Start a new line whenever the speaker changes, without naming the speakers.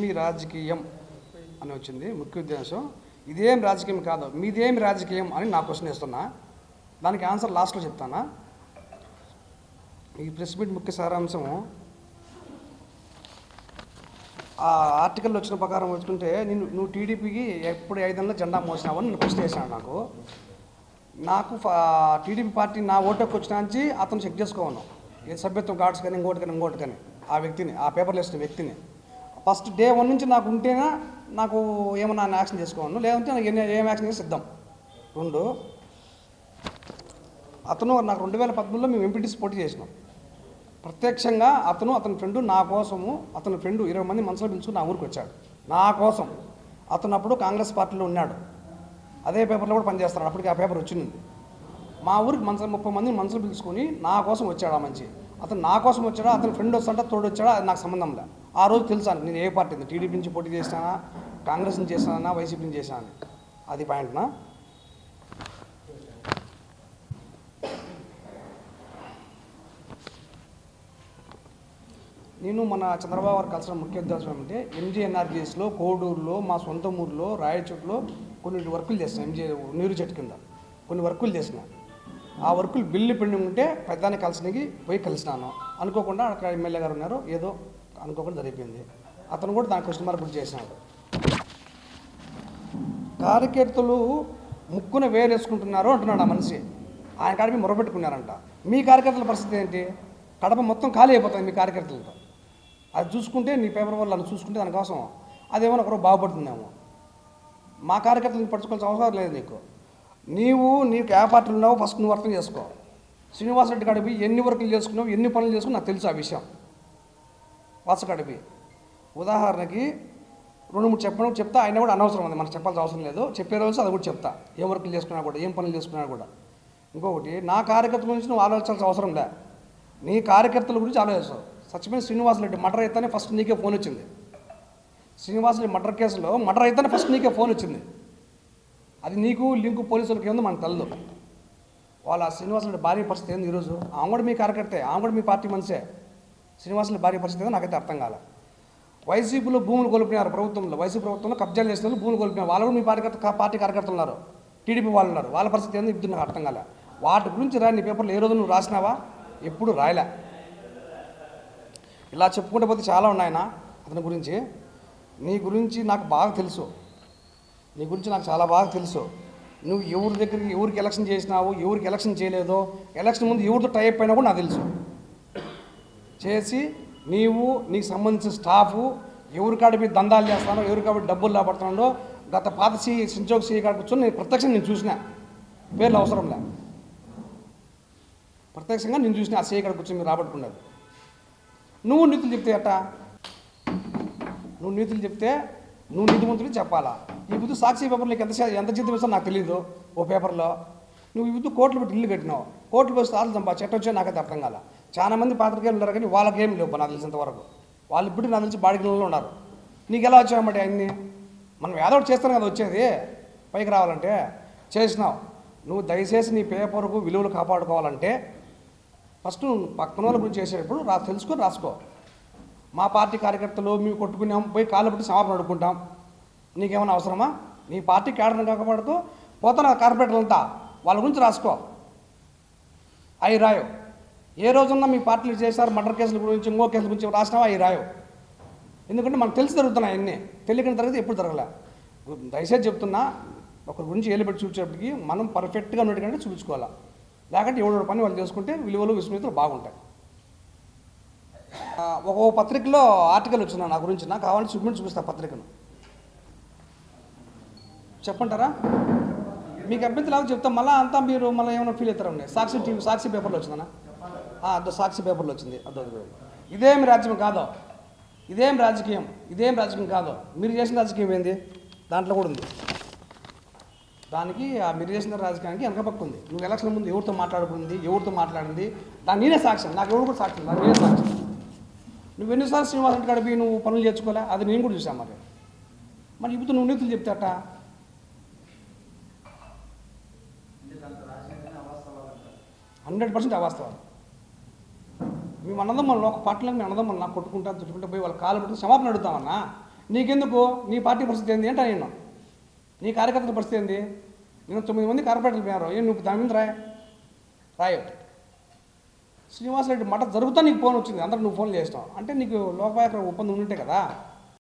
ఇదేమి రాజకీయం అని వచ్చింది ముఖ్య ఉద్దేశం. ఇదేం రాజకీయం కాదు మీదేమి రాజకీయం అని నా క్వశ్చన్ వేస్తున్నా. దానికి ఆన్సర్ లాస్ట్లో చెప్తానా? ఈ ప్రెస్ మీట్ ముఖ్య సారాంశం ఆ ఆర్టికల్ వచ్చిన ప్రకారం వచ్చుకుంటే నేను నువ్వు టీడీపీకి ఎప్పుడు ఐదన్నా జెండా మోసినావని నేను ప్రశ్న వేసాను నాకు. నాకు టీడీపీ పార్టీ నా ఓటుకు వచ్చిన నుంచి అతను చెక్ చేసుకోవను ఏ సభ్యత్వం కార్డ్స్ కానీ ఇంకోటి కానీ ఇంకోటి కానీ. ఆ వ్యక్తిని ఆ పేపర్లు వేసిన వ్యక్తిని. ఫస్ట్ డే వన్ నుంచి నాకు ఉంటేనా నాకు ఏమన్నా యాక్షన్ చేసుకోవను లేదంటే నాకు ఎన్ని ఏం యాక్షన్ చేసి సిద్ధం. రెండు అతను నాకు రెండు వేల పదమూడులో మేము ఎంపీటీసీ పోటీ చేసినాం. ప్రత్యక్షంగా అతను అతని ఫ్రెండ్ నా కోసము అతని ఫ్రెండ్ ఇరవై మంది మనసులో పిలుచుకుని నా ఊరికి వచ్చాడు. నా కోసం. అతను అప్పుడు కాంగ్రెస్ పార్టీలో ఉన్నాడు. అదే పేపర్లో కూడా పనిచేస్తాడు. అప్పటికి ఆ పేపర్ వచ్చింది. మా ఊరికి మనసు ముప్పై మందిని మనసులు పిలుచుకొని నా కోసం వచ్చాడు ఆ మంచి అతను నా కోసం వచ్చాడా? అతని ఫ్రెండ్ వస్తాడా? తోడు వచ్చాడా? అది నాకు సంబంధం లేదు ఆ రోజు తెలుసాను నేను ఏ పార్టీ టీడీపీ నుంచి పోటీ చేసినానా? కాంగ్రెస్ నుంచి చేసినానా? వైసీపీ నుంచి చేసినా అది పాయింట్నా నేను మన చంద్రబాబు గారు కలిసిన ముఖ్య ఉద్దేశం ఏమంటే ఎంజీఎన్ఆర్జీఎస్లో కోడూరులో మా సొంత ఊర్లో రాయచోట్లో కొన్ని వర్కులు చేసిన ఎంజీ నీరు చెట్టు కింద. కొన్ని వర్కులు చేసిన. ఆ వర్కులు బిల్లు పెండింగ్ ఉంటే పెద్దాన్ని కలిసినకి పోయి కలిసినాను. అనుకోకుండా అక్కడ ఎమ్మెల్యే గారు ఉన్నారు. ఏదో అనుకోకుండా జరిగిపోయింది. అతను కూడా దాని క్వశ్చన్ మార్క్ గుర్తు చేసినాడు. కార్యకర్తలు ముక్కున వేరేసుకుంటున్నారు అంటున్నాడు ఆ మనిషి. ఆయన కాడ మీరు మొరపెట్టుకున్నారంట. మీ కార్యకర్తల పరిస్థితి ఏంటి? కడప మొత్తం ఖాళీ అయిపోతుంది మీ కార్యకర్తలతో. అది చూసుకుంటే నీ పేపర్ వల్ల చూసుకుంటే దానికోసం అదేమో ఒకరు బాగుపడుతుందేమో. మా కార్యకర్తలను పట్టుకోవాల్సిన అవసరం లేదు నీకు. నీవు నీకు ఏ పార్టీలు ఉన్నావో ఫస్ట్ నువ్వు అర్థం చేసుకో. శ్రీనివాసరెడ్డి గడిపి ఎన్ని వర్కులు చేసుకున్నావు ఎన్ని పనులు చేసుకున్నావు నాకు తెలుసు ఆ విషయం. వాస కడిపి ఉదాహరణకి రెండు మూడు చెప్పడం చెప్తా అయినా కూడా అనవసరం ఉంది మనకు చెప్పాల్సిన అవసరం లేదు. చెప్పే రోజు అది కూడా చెప్తా. ఏ వర్కులు చేసుకున్నా కూడా ఏం పనులు చేసుకున్నా కూడా. ఇంకొకటి నా కార్యకర్తల గురించి నువ్వు ఆలోచించాల్సిన అవసరం లే. నీ కార్యకర్తల గురించి ఆలోచిస్తావు. సత్యమైన శ్రీనివాసరెడ్డి మటర్ అయితేనే ఫస్ట్ నీకే ఫోన్ వచ్చింది. శ్రీనివాసరెడ్డి మటర్ కేసులో మటర్ అయితేనే ఫస్ట్ నీకే ఫోన్ వచ్చింది. అది నీకు లింకు పోలీసులకి ఏందో మనకు తెలదు. వాళ్ళ శ్రీనివాసరెడ్డి భార్య పరిస్థితి ఏంది ఈరోజు? ఆమె కూడా మీ కార్యకర్తే ఆమె కూడా మీ పార్టీ మనిషే. శ్రీనివాసుల భార్య పరిస్థితి ఏందో నాకైతే అర్థం కాలే. వైసీపీలో భూములు కోల్పోయినారు ప్రభుత్వంలో. వైసీపీ ప్రభుత్వంలో కబ్జాలు చేసిన వాళ్ళు భూములు కోల్పోయినారు. వాళ్ళు కూడా మీ పార్టీ పార్టీ కార్యకర్తలు ఉన్నారు. టీడీపీ వాళ్ళు ఉన్నారు. వాళ్ళ పరిస్థితి ఏందో ఇప్పుడు నాకు అర్థం కాలే. వాటి గురించి రాని పేపర్లు పేపర్లో ఏ రోజు నువ్వు రాసినావా? ఎప్పుడు రాయలే. ఇలా చెప్పుకుంటే పోతే చాలా ఉన్నాయన అతని గురించి. నీ గురించి నాకు బాగా తెలుసు. నీ గురించి నాకు చాలా బాగా తెలుసు. నువ్వు ఎవరి దగ్గరికి ఎవరికి ఎలక్షన్ చేసినావు ఎవరికి ఎలక్షన్ చేయలేదో ఎలక్షన్ ముందు ఎవరితో టైప్ అయినా కూడా నాకు తెలుసు. చేసి నీవు నీకు సంబంధించిన స్టాఫు ఎవరి కాడిపి దందాలు చేస్తానో ఎవరి కాబట్టి డబ్బులు లాపడుతున్నాడో గత పాత సి సించోక్ సి కాడ కూర్చొని నేను ప్రత్యక్షంగా నేను చూసిన. పేర్లు అవసరం లే ప్రత్యక్షంగా నేను చూసిన ఆ సీ కాడ కూర్చొని మీరు రాబట్టుకున్నారు నువ్వు నీతులు చెప్తే అట్టా నువ్వు నీతులు చెప్తే నువ్వు నీతిమంతుడు చెప్పాలా? ఈ బుద్ధి సాక్షి పేపర్లో నీకు ఎంత ఎంత జీతం నాకు తెలియదు ఓ పేపర్లో. నువ్వు ఈ బుద్ధి కోట్లు పెట్టి ఇల్లు కట్టినావు. కోట్లు పోయి సార్లు చంపా చెట్టు వచ్చే నాకైతే అర్థం కాల. చాలా మంది పాత్రికేయులు ఉన్నారు కానీ వాళ్ళకేం లేవు నాకు తెలిసినంత వరకు. వాళ్ళు ఇప్పుడు నాకు తెలిసి బాడిగిలో ఉన్నారు. నీకు ఎలా వచ్చామంటే అన్ని మనం ఏదో ఒకటి చేస్తాం కదా వచ్చేది. పైకి రావాలంటే చేసినావు. నువ్వు దయచేసి నీ పేపర్కు విలువలు కాపాడుకోవాలంటే ఫస్ట్ నువ్వు పక్కన వాళ్ళ గురించి చేసేటప్పుడు రా తెలుసుకొని రాసుకో. మా పార్టీ కార్యకర్తలు మేము కొట్టుకున్నాం పోయి కాళ్ళు పెట్టి సమాపణ అడుక్కుంటాం. నీకేమైనా అవసరమా? నీ పార్టీ కేడర్ని కాకపోడుతూ పోతున్న కార్పొరేటర్లంతా. వాళ్ళ గురించి రాసుకో. అవి రాయో ఏ రోజున్నా మీ పార్టీలు చేశారు మర్డర్ కేసుల గురించి ఇంకో కేసుల గురించి రాసినావా అవి రాయో ఎందుకంటే మనకు తెలిసి జరుగుతున్నాయి అన్నీ. తెలియని తరగతి ఎప్పుడు జరగలే. దయచేసి చెప్తున్నా ఒకరి గురించి ఏలు చూసేటప్పటికి మనం పర్ఫెక్ట్గా ఉన్నట్టుగానే చూపించుకోవాలా. లేకుంటే ఎవడో పని వాళ్ళు చేసుకుంటే విలువలు విస్మృతులు బాగుంటాయి. ఒక పత్రికలో ఆర్టికల్ వచ్చిన నా గురించి. నాకు కావాలంటే చూపించి చూపిస్తా పత్రికను. చెప్పంటారా? మీకు అభ్యంతరం లేకపోతే చెప్తాం. మళ్ళీ అంతా మీరు మళ్ళీ ఏమైనా ఫీల్ అవుతారండి సాక్షి టీవీ సాక్షి పేపర్లో వచ్చిందనా? అదో సాక్షి పేపర్లో వచ్చింది. అదో ఇదేం రాజ్యం కాదో? ఇదేం రాజకీయం? ఇదేం రాజకీయం కాదో? మీరు చేసిన రాజకీయం ఏంది? దాంట్లో కూడా ఉంది. దానికి ఆ మీరు చేసిన రాజకీయానికి వెనక పక్క ఉంది. నువ్వు ఎలక్షన్ ముందు ఎవరితో మాట్లాడుకుంది ఎవరితో మాట్లాడింది? దాని నేనే సాక్ష్యం నాకు ఎవరు కూడా సాక్ష్యం నాకు నేనే సాక్ష్యం నువ్వు ఎన్నిసార్లు శ్రీనివాసరెడ్డి గడిపి నువ్వు పనులు చేర్చుకోలే? అది నేను కూడా చూసాను మరి. మరి ఇప్పుడు నువ్వు నీతులు చెప్తే అట్టా హండ్రెడ్ పర్సెంట్ అవాస్తవాలు. మేము అన్నదమ్ములు ఒక పార్టీలో మేము అన్నదమ్ములు నాకు కొట్టుకుంటా చుట్టుకుంటా పోయి వాళ్ళ కాలు పెట్టి క్షమాపణ అడుగుతామన్నా నీకెందుకు? నీ పార్టీ పరిస్థితి ఏంది? అంటే నేను? నీ కార్యకర్తల పరిస్థితి ఏంది? నేను తొమ్మిది మంది కార్పొరేటర్లు పోయారు ఏం నువ్వు దాని మీద రాయ. రాయు శ్రీనివాసరెడ్డి మట జరుగుతా నీకు ఫోన్ వచ్చింది. అందరూ నువ్వు ఫోన్ చేస్తావు. అంటే నీకు లోపాయకర ఒప్పందం ఉంటే కదా?